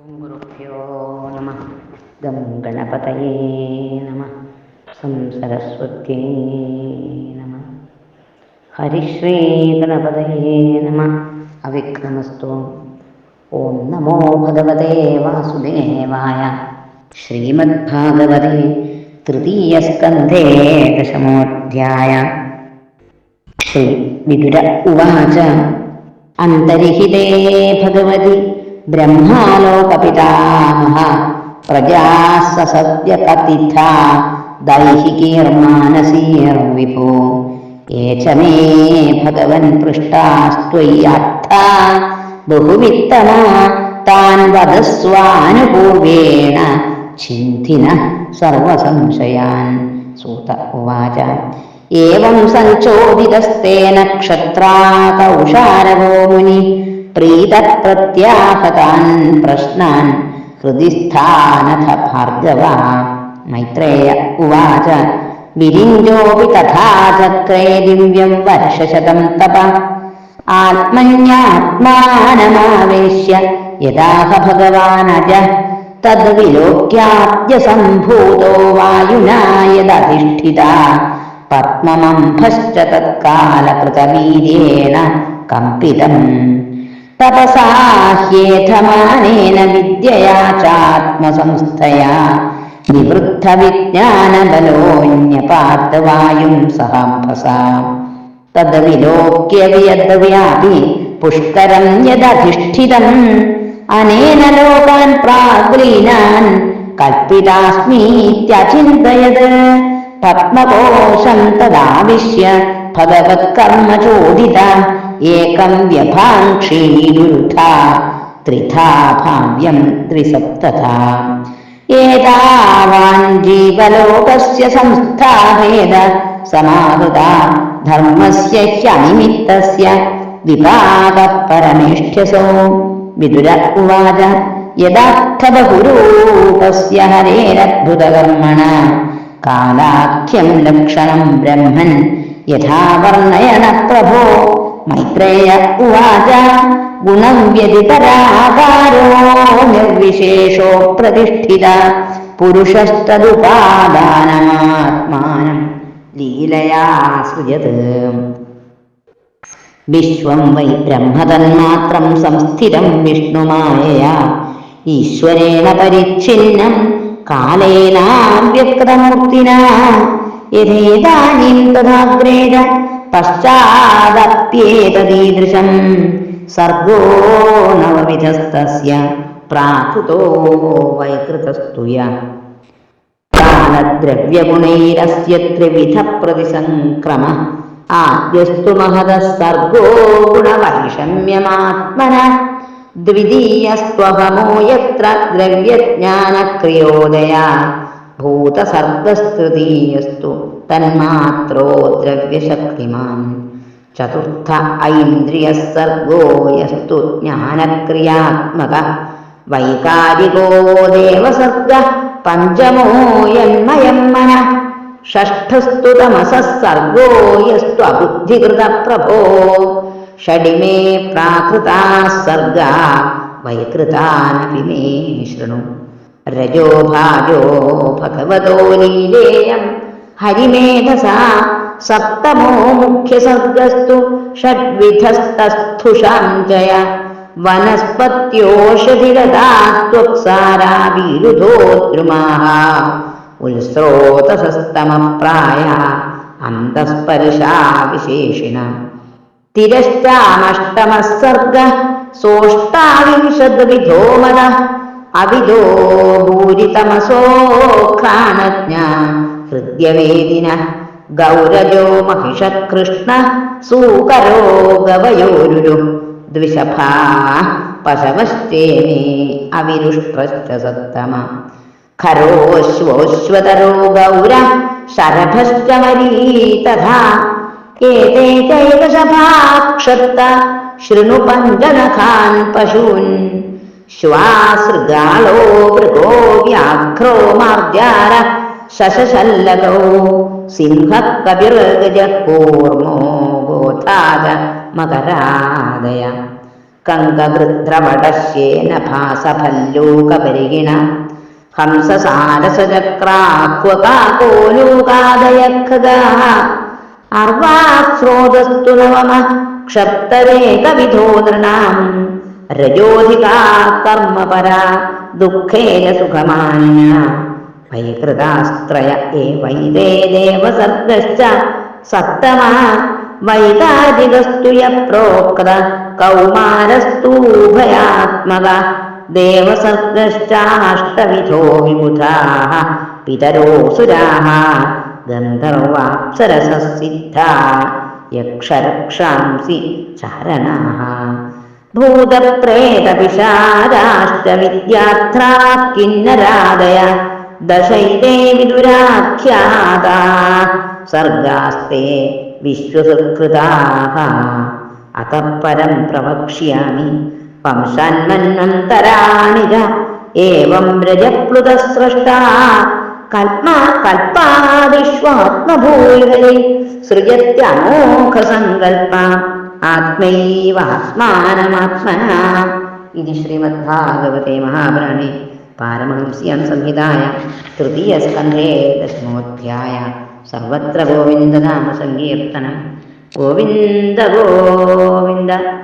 നമ ഗണപതയേ നമ സംസരസ്വത്യേ നമ ഹരിശ്രീ ഗണപതയേ നമ അവിക്രമസ്തു ഓം നമോ ഭഗവതേ വാസുദേവായ ശ്രീമദ്ഭാഗവതേ തൃതീയസ്കന്ധേ ദശമോധ്യായ ശ്രീ വിദുര ഉവാച അന്തരിഹിതേ ഭഗവതി ബ്രഹ്മാലോകപിതാമഹ പ്രജാസസദ്യകതിഥ ദൈഹികീർമാനസീർവിഭോ. ഏചമേ ഭഗവൻ പൃഷ്ടാസ്ത്വയ്യർത്ഥ ബഹുവിത്തമ താൻ വധസ്വാനുപൂർവേണ ചിന്തിന സർവസംശയാൻ. സൂത ഉവാച. ഏവം സഞ്ചോദിതസ്തേന ക്ഷത്രാത ഉഷാരവോ മുനി പ്രീതപ്രത്യാഹതാൻ പ്രശ്നാൻ ഹൃദിസ്ഥാനഥ ഭാർഗവ. മൈത്രേയ ഉവാച വിരിഞ്ചോപി തഥാചക്രേ ദിവ്യം വർഷശതം തപ. ആത്മന്യാത്മാനമാവേശ്യ യഥാഹ ഭഗവാനജ തദ്വിലോക്യാദ്യ സംഭൂതോ വായുനാ യദധിഷ്ഠിത. പത്മമംഭശ്ച തത്കാലകൃതവീര്യേണ കമ്പിതം. തപസാഹ്യേധമാനേന വിദ്യയാ ചാത്മസംസ്ഥയാ. നിവൃദ്ധവിജ്ഞാനബലോന്യപാത്തവായും സഹാംഭസാം. തത് വിലോക്യവി യദ്വ്യാപി പുഷ്കരം യദധിഷ്ഠിതം. അനേന ലോകാൻ പ്രാഗ്രീനാൻ കൽപ്പിതാസ്മീത്യചിന്തയത് പത്മകോശം തദാവിശ്യ ഭഗവത് കർമ്മ ചോദിത एकं व्यभाङ्क्षीरुथा त्रिथा भाव्यं त्रिसप्तथा एतावान् जीवलोकस्य संस्थाभेद समाहृता धर्मस्य ह्यनिमित्तस्य विपाकपरमेष्ठ्यसो विदुर उवाच यदार्थबहुरूपस्य हरेरद्भुतकर्मण कालाख्यं लक्षणं ब्रह्मन् यथा वर्णयन प्रभो ശ്രേയ ഉവാച. ഗുണം വ്യതിപരാകാരോ നിർവിശേഷോ പ്രതിഷ്ഠിത. പുരുഷസ്തദുപാദാനമാത്മാനം ലീലയാ സൃജത് വിശ്വം വൈ ബ്രഹ്മതന്മാത്രം സംസ്ഥിരം വിഷ്ണുമായ ഈശ്വരേണ പരിച്ഛിന്നം കാലേനാവ്യക്തമൂർത്തിന യഥേതാനീം തഥാഗ്രേത പശ്ചാദപ്യേതദീദൃശം സർഗോ നവവിധസ്തസ്യ പ്രാകൃതോ വൈകൃതസ്തുയ. കാലദ്രവ്യഗുണൈരസ്യ ത്രിവിധ പ്രതിസംക്രമ ആദ്യസ്തു മഹതഃ സർഗോ ഗുണവൈഷമ്യമാത്മന ദ്വിതീയസ്ത്വഹമോ യത്ര ദ്രവ്യജ്ഞാനക്രിയോദയ. ഭൂതസർഗസ്തൃതീയസ്തു തന്മാത്രോ ദ്രവ്യശക്തിമാൻ. ചതുർത്ഥ ഐന്ദ്രിയ സർഗോ യസ്തു ജ്ഞാനക്രിയാത്മക വൈകാരികോ ദേവസർഗ പഞ്ചമോ യന്മയം മന. ഷഷ്ഠസ്തു തമസ സർഗോ യസ്തു അബുദ്ധികൃത പ്രഭോ ഷഡിമേ പ്രാകൃതാ സർഗ വൈകൃതാനപി ശൃണു. രജോ ഭാജോ ഭഗവതോ ലീലേയം. ഹരിമേധസാ സപ്തമോ മുഖ്യസർഗസ്തു ഷഡ്വിധസ്തസ്ഥുഷാഞ്ജയ വനസ്പത്യോഷധിരതാസ്ത്വക്സാരാ വീരുധോദ്രുമാഹ ഉത്സ്രോതസസ്തമപ്രായ അന്തസ്പർശാ വിശേഷിണ തിരശ്ചാമഷ്ടമസർഗ സോഷ്ടാവിംശദ്വിധോമനഃ. അവിദോ ഭൂരിതമസോ ഘ്രാണജ്ഞ ഹൃദ്യവേദിന ഗൗരജോ മഹിഷകൃഷ്ണ സൂകരോ ഗവയോരുരു ദ്വിഷഭാ പശവശ്ചേമേ അവിരുഷ്ട്രശ്ച സത്തമ ഖരോശ്വോശ്വതരോ ഗൗര ശരഭശ്ച മരീതഥാ ഏതേ ചൈകശഭാക്ഷത്ത ശൃണു പഞ്ചനഖാൻ പശൂൻ. ശ്വാസൃഗാളോ മൃഗോ വ്യാഘ്രോ മാർജാര ശശശല്ലകോ സിംഹക്കവിർഗജകൂർമോ ഗോഥാജ മകരാദയ കങ്കഗൃദ്രവടശ്യേന ഭാസഫല്ലൂകപരിഗിണ ഹംസസാരസചക്രാഹ്വകാകോലൂകാദയഖഗാ അർവാസ്രോതസ്തു നവമ ക്ഷപ്തരേകവിധോ നൃണാം. രജോധികാ കർമ്മപര ദുഃഖേന സുഖമാന്യ വൈകൃതാസ്ത്രയ വൈദേ ദേവസർഗശ്ച സപ്തമാ. വൈകാരികസ്തു യ പ്രോക്ത കൗമാരസ്തൂഭയാത്മക ദേവസർഗശ്ചാഷ്ടവിധോ വിബുധാः പിതരോസുരാः ഗന്ധർവാപ്സരസസിദ്ധാ. യക്ഷരക്ഷാംസി ചാരണാः ഭൂതപ്രേതപിശാരാശ്ച വിദ്യാർത്ഥാ കിന്നരാദയ ദശൈതേ വിദുരാഖ്യാത സർഗാസ്തേ വിശ്വസുകൃതാഹ അത പരം പ്രവക്ഷ്യാമി. വംശാന്മന്വന്തരാണി ച ഏവം രജപ്ലുതസ്രഷ്ടാ. കൽമാ കൽപ്പാദിഷ്വാത്മഭൂയികളെ സൃജത്യമോഘസങ്കൽപ്പ ആത്മൈവാത്മാനമാത്മന. ഇത് ശ്രീമദ്ഭാഗവതേ മഹാപുരാണേ. പാരമഹംസ്യം സംഹിതായ തൃതീയസ്കന്ധേ ദശമോധ്യായ. സർവത്ര ഗോവിന്ദനാമ സങ്കീർത്തനം. ഗോവിന്ദ ഗോവിന്ദ.